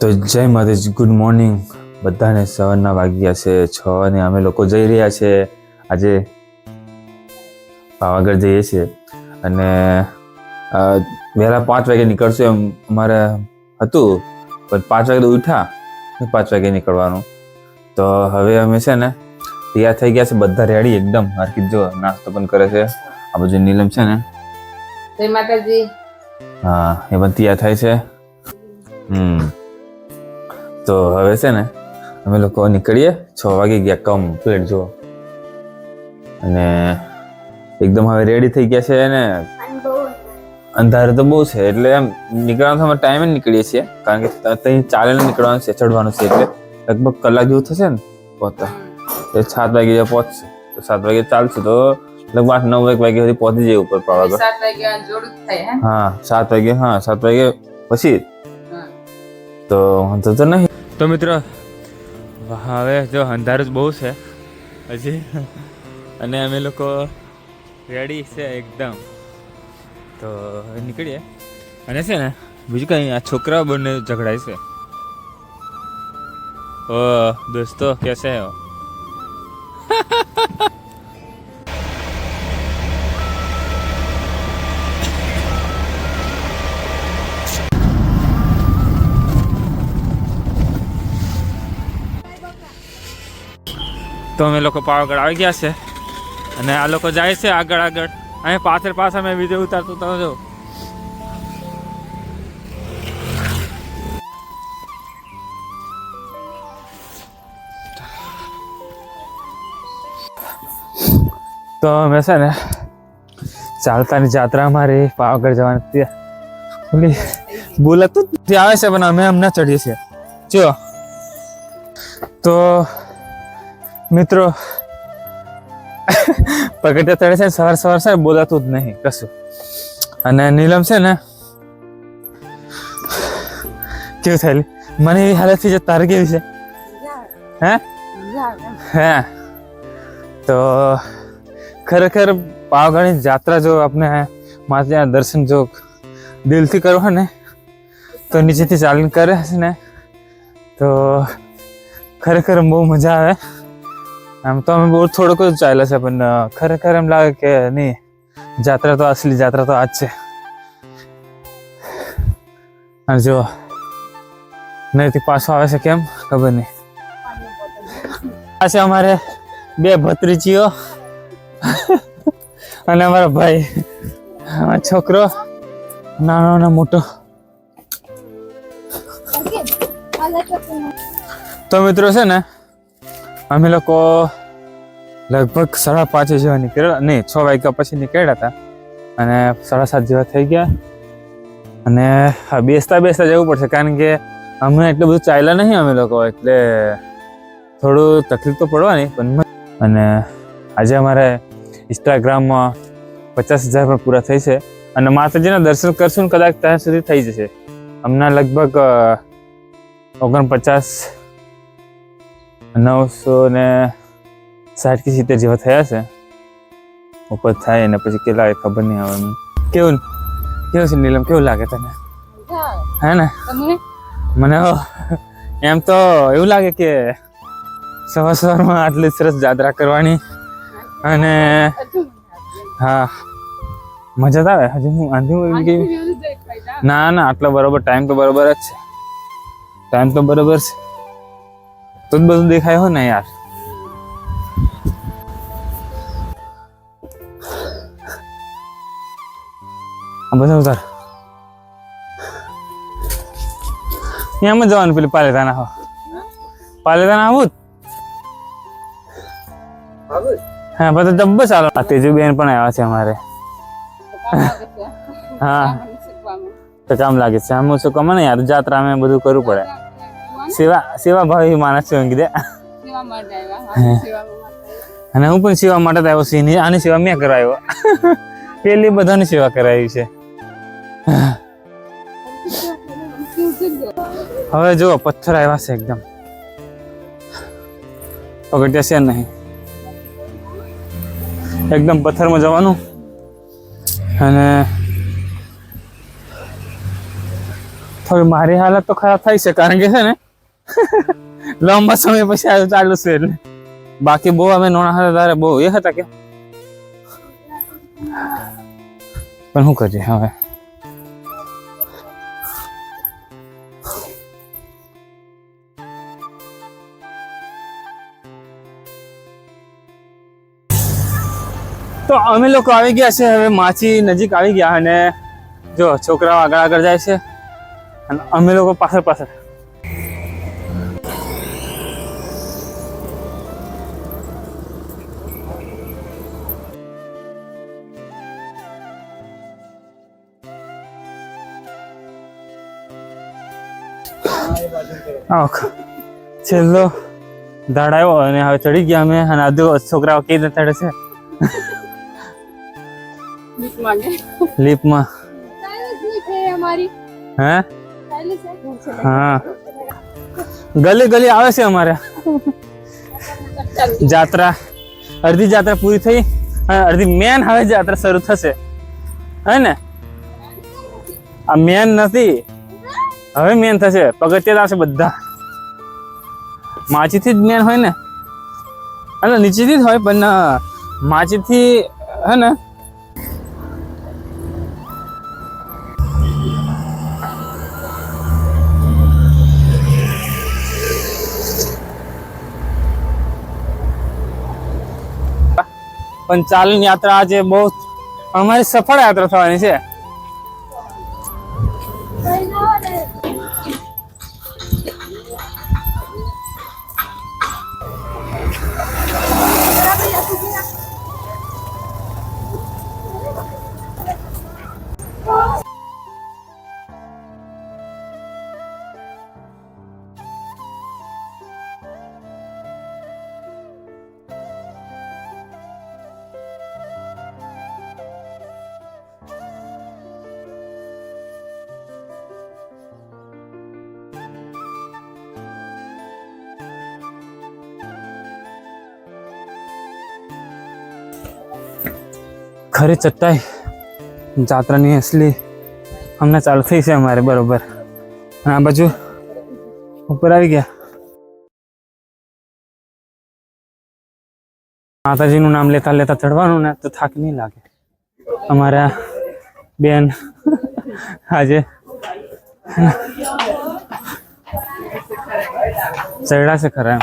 તો જય માતાજી ગુડ મોર્નિંગ બધાને સવારના વાગ્યા છે છ અને અમે લોકો જઈ રહ્યા છે. આજે પાવાગઢ જઈએ છીએ. અને વહેલા પાંચ વાગે નીકળશું એમ અમારે હતું. પણ પાંચ વાગે ઉઠ્યા પાંચ વાગે નીકળવાનું. તો હવે અમે છે ને તૈયાર થઈ ગયા છે બધા રેડી એકદમ. હરકી જો નાસ્તો પણ કરે છે. આ બાજુ નીલમ છે ને. જય માતાજી. હા એ પણ તૈયાર થાય છે. હમ. તો હવે છે ને અમે લોકો નીકળીએ છ વાગે ગયા કમ્પ્લીટ જો અને એકદમ હવે રેડી થઈ ગયા છે ને. અંધારે તો બહુ છે એટલે એમ નીકળવાનો અમે ટાઈમે નીકળીએ છીએ કારણ કે ત- ત્યાં ચાલીને નીકળવાનું છે ચડવાનું છે એટલે લગભગ કલાક જેવું થશે ને પહોંચતા એ સાત વાગે જે પહોંચશે. તો સાત વાગે ચાલશે તો લગભગ આઠ નવ એક વાગે સુધી પહોંચી જાય ઉપર પાવાગઢ. હે સાત વાગે હા સાત વાગે પછી. તો વાંધો તો નહીં. તો મિત્રો હવે જો અંધારું જ બહુ છે. હજી. અને અમે લોકો રેડી છે એકદમ. તો નીકળીએ. અને છે ને, બીજું કંઈ, આ છોકરાઓ બંને ઝઘડાય છે. ઓ, દોસ્તો, કેસે હો? તો અમે લોકો પાવાગઢ આવી ગયા છે. અને આ લોકો જાય છે આગળ આગળ. અહીં પાછળ પાછળ મેં વીડિયો ઉતારતો તો જો. તો અમે છે ને ચાલતાની જાત્રા અમારી પાવાગઢ જવાની ત્યાં ઓલી બોલાતું આવે છે, પણ અમે હમણાં ચડીએ છીએ. જો. તો મિત્રો, પગથિયા તળે છે સવાર સવાર છે બોલાતું જ નહીં, કશું. અને નીલમ છે ને, કેવું થયેલું? મને એવી હાલત થઈ છે, તારે કેવી છે? હે? હે? તો ખરેખર પાવાગઢની જાત્રા જો આપણે માતાજીના દર્શન જો દિલથી કરો ને, તો નીચેથી ચાલીને કરે છે ને, તો ખરેખર બહુ મજા આવે. આમ તો અમે બહુ થોડોક જ ચાલ્યા છે, પણ ખરેખર એમ લાગે કે નહીં, જાત્રા તો અસલી જાત્રા તો આજ છે. અને જો નૈતિક પાછો આવે છે કેમ? ખબર નહીં. આ છે અમારે બે ભત્રીજીઓ અને અમારા ભાઈ આ છોકરો, નાનો અને મોટો. તો મિત્રો છે ને અમે લોકો લગભગ સાડા પાંચ જેવા નીકળ્યા. નહીં, છ વાગ્યા પછી નીકળ્યા હતા. અને સાડા સાત જેવા થઈ ગયા. અને બેસતા બેસતા જવું પડશે, કારણ કે અમે એટલું બધું ચાલ્યા નહીં અમે લોકો, એટલે થોડું તકલીફ તો પડવાની, પણ અને આજે અમારે ઇન્સ્ટાગ્રામમાં પચાસ હજાર પણ પૂરા થઈ છે. અને માતાજીના દર્શન કરશું ને કદાચ ત્યાં સુધી થઈ જશે. હમણાં લગભગ ઓગણપચાસ નવસો ને સાઠ કે સિત્તેર જેવા થયા છે. ઉપર થાય ને પછી કેટલા ખબર નહીં આવે કેવું કેવું છે નીલમ કેવું લાગે તને? હે. ને? મને એમ તો એવું લાગે કે સવાર સવારમાં આટલી સરસ જાત્રા કરવાની અને હા. મજા તો આવે હજુ હું આંધી ગઈ ના ના આટલો બરોબર ટાઈમ તો બરોબર જ છે. ટાઈમ તો બરોબર છે. તો બધું દેખાય હોય ને યાર. બધા ઉતાર. એમ જ જવાનું પેલી પાલેતાના હો. પાલેતાના આવું હા, બધા જબ્બર ચાલો આ તેજુ બેન પણ આવ્યા છે અમારે. હા. તો કામ લાગે છે. આમ શું કમાને યાર જાત્રા મેં બધું કરવું પડે. સેવા સેવા ભાવી માણસ છે એમ કીધે. અને હું પણ સેવા માટે જ આવ્યો છું આની સેવા મેં કરાવ્યો પેલી બધાની સેવા કરાવી છે. હવે જુઓ પથ્થર આવ્યા છે એકદમ. પગટ્યા છે નહીં. એકદમ પથ્થરમાં જવાનું. અને થોડી મારી હાલત તો ખરાબ થઈ છે કારણ કે છે ને લાંબા સમય પછી આ ચાલુ છે એટલે. બાકી બહુ અમે નોણા હતા ત્યારે બહુ એ હતા કે. પણ શું કરીએ હવે? તો અમે લોકો આવી ગયા છે, હવે માછી નજીક આવી ગયા અને જો છોકરાઓ આગળ આગળ જાય છે, અને અમે લોકો પાછળ પાછળ. છેલ્લો ધડાયો અને હવે ચડી ગયા અમે અને આ છોકરાઓ કઈ રીતે ચડે છે? લીપમાં. હે? હા. ગલી ગલી આવે છે અમારે. જાત્રા. અડધી જાત્રા પૂરી થઈ અને અડધી મેન હવે જાત્રા શરૂ થશે. હે ને? આ મેન નથી. હવે મેન થશે. પગથિયા આવશે બધા. માછીથી જ મેન હોય ને? એટલે નીચેથી જ હોય, પણ માચીથી હે ને? પણ ચાલની યાત્રા આજે બહુ અમારી સફળ યાત્રા થવાની છે. ખરી ચટ્ટાઈ જાત્રાની અસલી હમણાં ચાલુ થઈ છે અમારે બરોબર. અને આ બાજુ ઉપર આવી ગયા. માતાજીનું નામ લેતા લેતા ચડવાનું ને તો થાક નહીં લાગે. અમારા બેન આજે ચડ્યા છે ખરા એમ.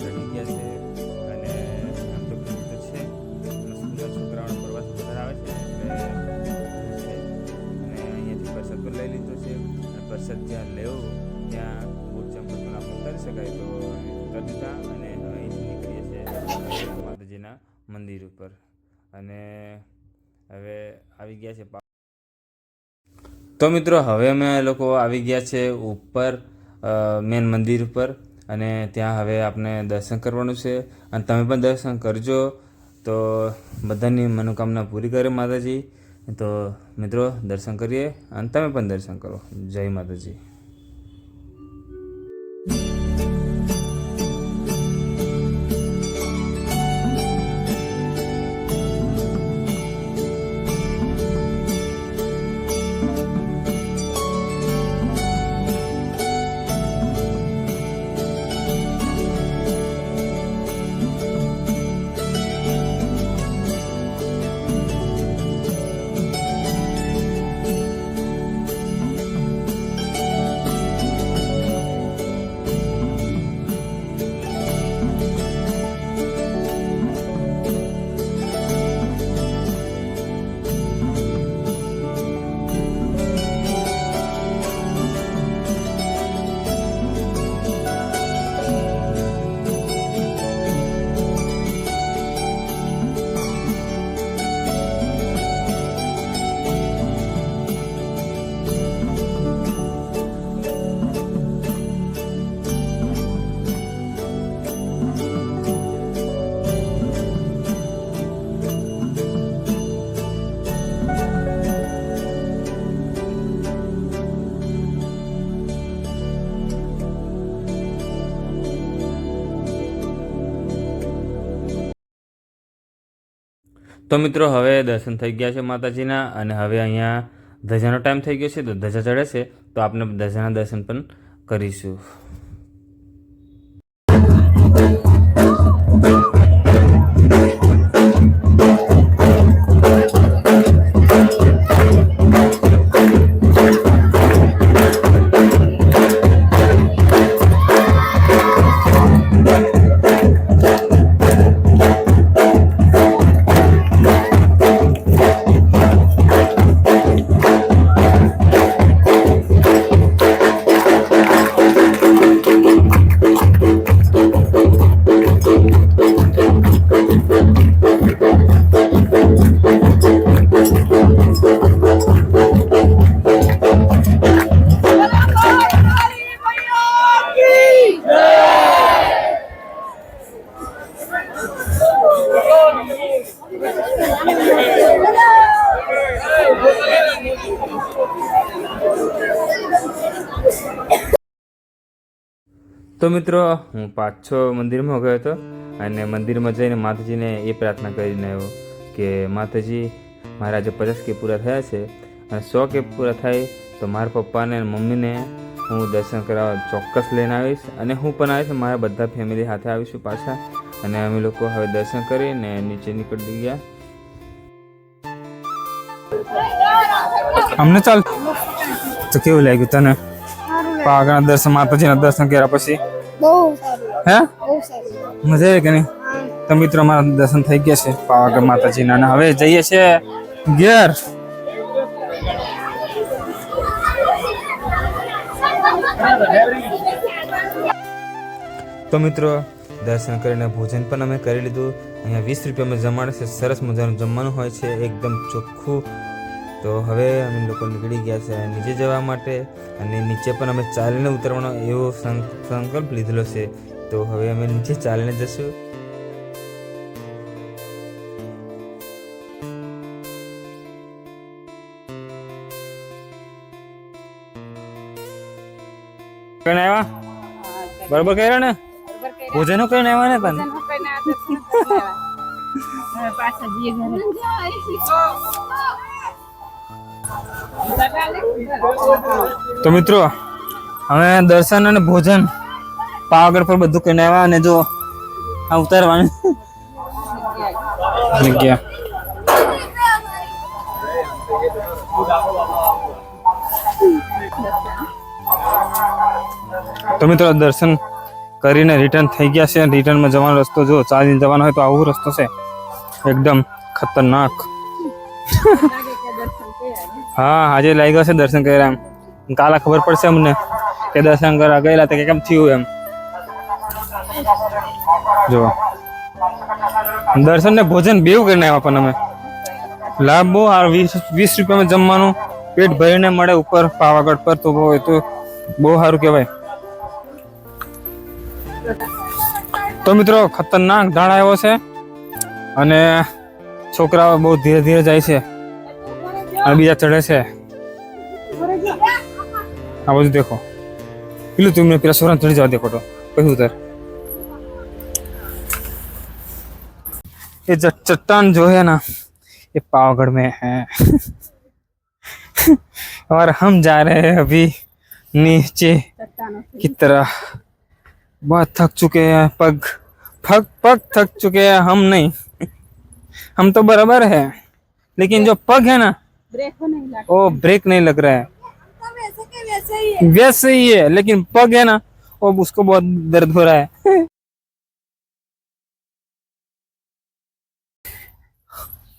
ચડી ગયા છે અને આમ તો ભીડ છે. સુંદર છોકરાઓનો પ્રવાસ વધારે આવે છે. અને અહીંયાથી પ્રસાદ પણ લઈ લીધો છે. અને પ્રસાદ જ્યાં લેવો, ત્યાં બુટ ચંપલ પણ આપણે ઉતારી શકાય તો ઉતારી દીધા અને અહીંથી નીકળીએ છીએ માતાજીના મંદિર ઉપર. અને હવે આવી ગયા છે તો મિત્રો, હવે અમે લોકો આવી ગયા છે ઉપર મેન મંદિર ઉપર. અને ત્યાં હવે આપણે દર્શન કરવાનું છે. અને તમે પણ દર્શન કરજો. તો બધાની મનોકામના પૂરી કરે માતાજી. તો મિત્રો, દર્શન કરીએ અને તમે પણ દર્શન કરો. જય માતાજી. તો મિત્રો, હવે દર્શન થઈ ગયા છે માતાજીના અને હવે અહીંયા ધજાનો ટાઈમ થઈ ગયો છે, તો ધજા ચડે છે. તો આપણે ધજાના દર્શન પણ કરીશું. મિત્રો, હું પાછો મંદિરમાં ગયો હતો અને મંદિરમાં જઈને માતાજીને એ પ્રાર્થના કરીને આવ્યો કે માતાજી, મારા આજે પચાસ કે પૂરા થયા છે અને સો કે પૂરા થાય, તો મારા પપ્પાને અને મમ્મીને હું દર્શન કરાવવા ચોક્કસ લઈને આવીશ અને હું પણ આવીશ, મારા બધા ફેમિલી સાથે આવીશું પાછા અને અમે લોકો હવે દર્શન કરીને નીચે નીકળી ગયા. અમને ચાલ, તો કેવું લાગ્યું તને? પાવાગઢના દર્શન, માતાજીના દર્શન કર્યા પછી? બહુ હે? મજા આવી કે નહીં? તો મિત્રો મારા દર્શન થઈ ગયા છે. પાવાગઢ માતાજીના અને હવે જઈએ છીએ ઘેર. તો મિત્રો દર્શન કરીને ભોજન પણ અમે કરી લીધું. અહીંયા વીસ રૂપિયામાં જમાડે છે. સરસ મજાનું જમવાનું હોય છે. એકદમ ચોખ્ખું તો હવે અમે લોકો નીકળી ગયા છે નીચે જવા માટે અને નીચે પણ અમે ચાલીને ઉતરવાનો એવો સંકલ્પ લીધેલો છે. તો હવે અમે નીચે ચાલીને જશું. કઈને આવ્યા? બરોબર કર્યા ને. ભોજનો કરીને આવ્યા ને તને પાછા જઈએ ઘરે. તો મિત્રો, હવે દર્શન અને ભોજન પાવાગઢ પર બધું કરીને આવ્યા અને જો આ ઉતારવાનું. જગ્યા તો મિત્રો, દર્શન કરીને રિટર્ન થઈ ગયા છે. રિટર્નમાં જવાનો રસ્તો જો ચાલીને જવાનો હોય તો આવો રસ્તો છે. એકદમ ખતરનાક. હા, આજે લાગ્યો છે દર્શન કર્યા એમ. કાલે ખબર પડશે અમને કે દર્શન કરવા ગયેલા તો કેમ થયું એમ. જો દર્શન ને ભોજન બેવ કરીને આવ્યા પણ અમે. લાભ બહુ આ વીસ વીસ રૂપિયામાં જમવાનું, પેટ ભરીને મળે ઉપર, પાવાગઢ પર, તો હોય તો બહુ સારું કહેવાય. તો મિત્રો, ખતરનાક ધાડ આવ્યો છે. અને છોકરાઓ બહુ ધીરે ધીરે જાય છે. અને બીજા ચડે છે આ બધું દેખો પેલું તું પેલા સોરા ચડી જવા દેખો તો પછી ઉતર ये जो चट्टान जो है ना ये पावागढ़ में है और हम जा रहे हैं अभी नीचे की तरफ बहुत थक चुके हैं पग पग पग थक चुके हैं हम नहीं हम तो बराबर है लेकिन जो पग है ना બ્રેક નહીં લાગે वो ब्रेक नहीं लग रहा है वैसे के वैसे ही वैसे ही है लेकिन पग है ना वो उसको बहुत दर्द हो रहा है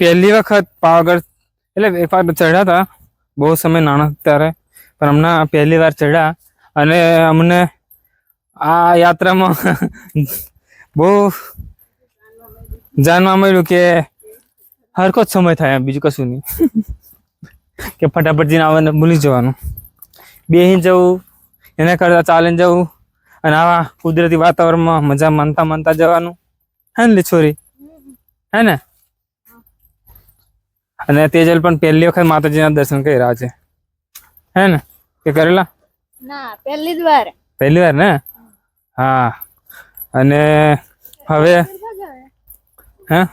પહેલી વખત પાવાગઢ એટલે એક વાર ચડ્યા હતા બહુ સમય નાના હતા ત્યારે પણ હમણાં પહેલી વાર ચડ્યા અને અમને આ યાત્રામાં બહુ જાણવા મળ્યું કે હરખો જ સમય થાય એમ, બીજું કશું નહીં કે ફટાફટ જઈને આવવાને ભૂલી જવાનું. બેહીને જવું એના કરતાં ચાલીને જવું અને આવા કુદરતી વાતાવરણમાં મજા માનતા માનતા જવાનું. હે ને છોરી? હે ને? અને તેજલ પણ પહેલી વખત માતાજીના દર્શન કર્યા છે. હે ને? કે કરેલા? ના પહેલી જ વાર. પહેલી વાર ને? હા. અને હવે? હે?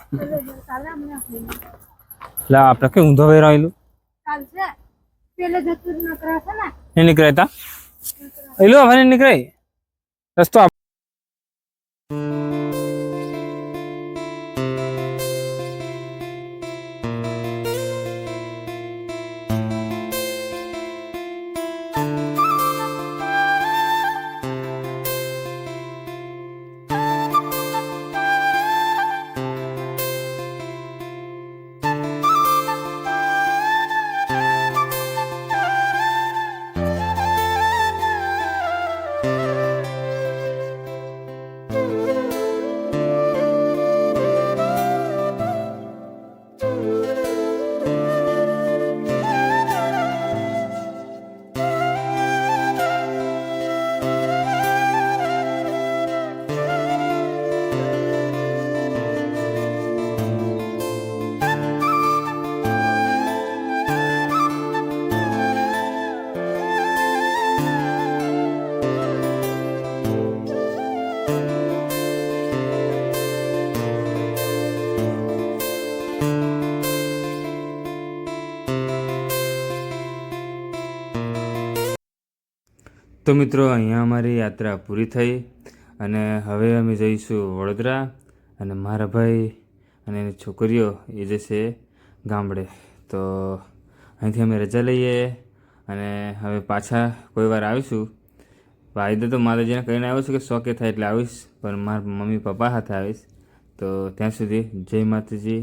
લા આપણે કઈ ઊંધો વેર આવેલું ચાલશે પેલે જતું નીકળાય તા? એલો હવે નીકળાય. રસ્તો તો મિત્રો, અહીંયા અમારી યાત્રા પૂરી થઈ અને હવે અમે જઈશું વડોદરા અને મારા ભાઈ અને એની છોકરીઓ એ જશે ગામડે. તો અહીંથી અમે રજા લઈએ અને હવે પાછા કોઈ વાર આવીશું. વાયદો તો માતાજીને કહીને આવ્યો છું કે શોકે થાય એટલે આવીશ, પણ મારા મમ્મી પપ્પા સાથે આવીશ. તો ત્યાં સુધી જય માતાજી.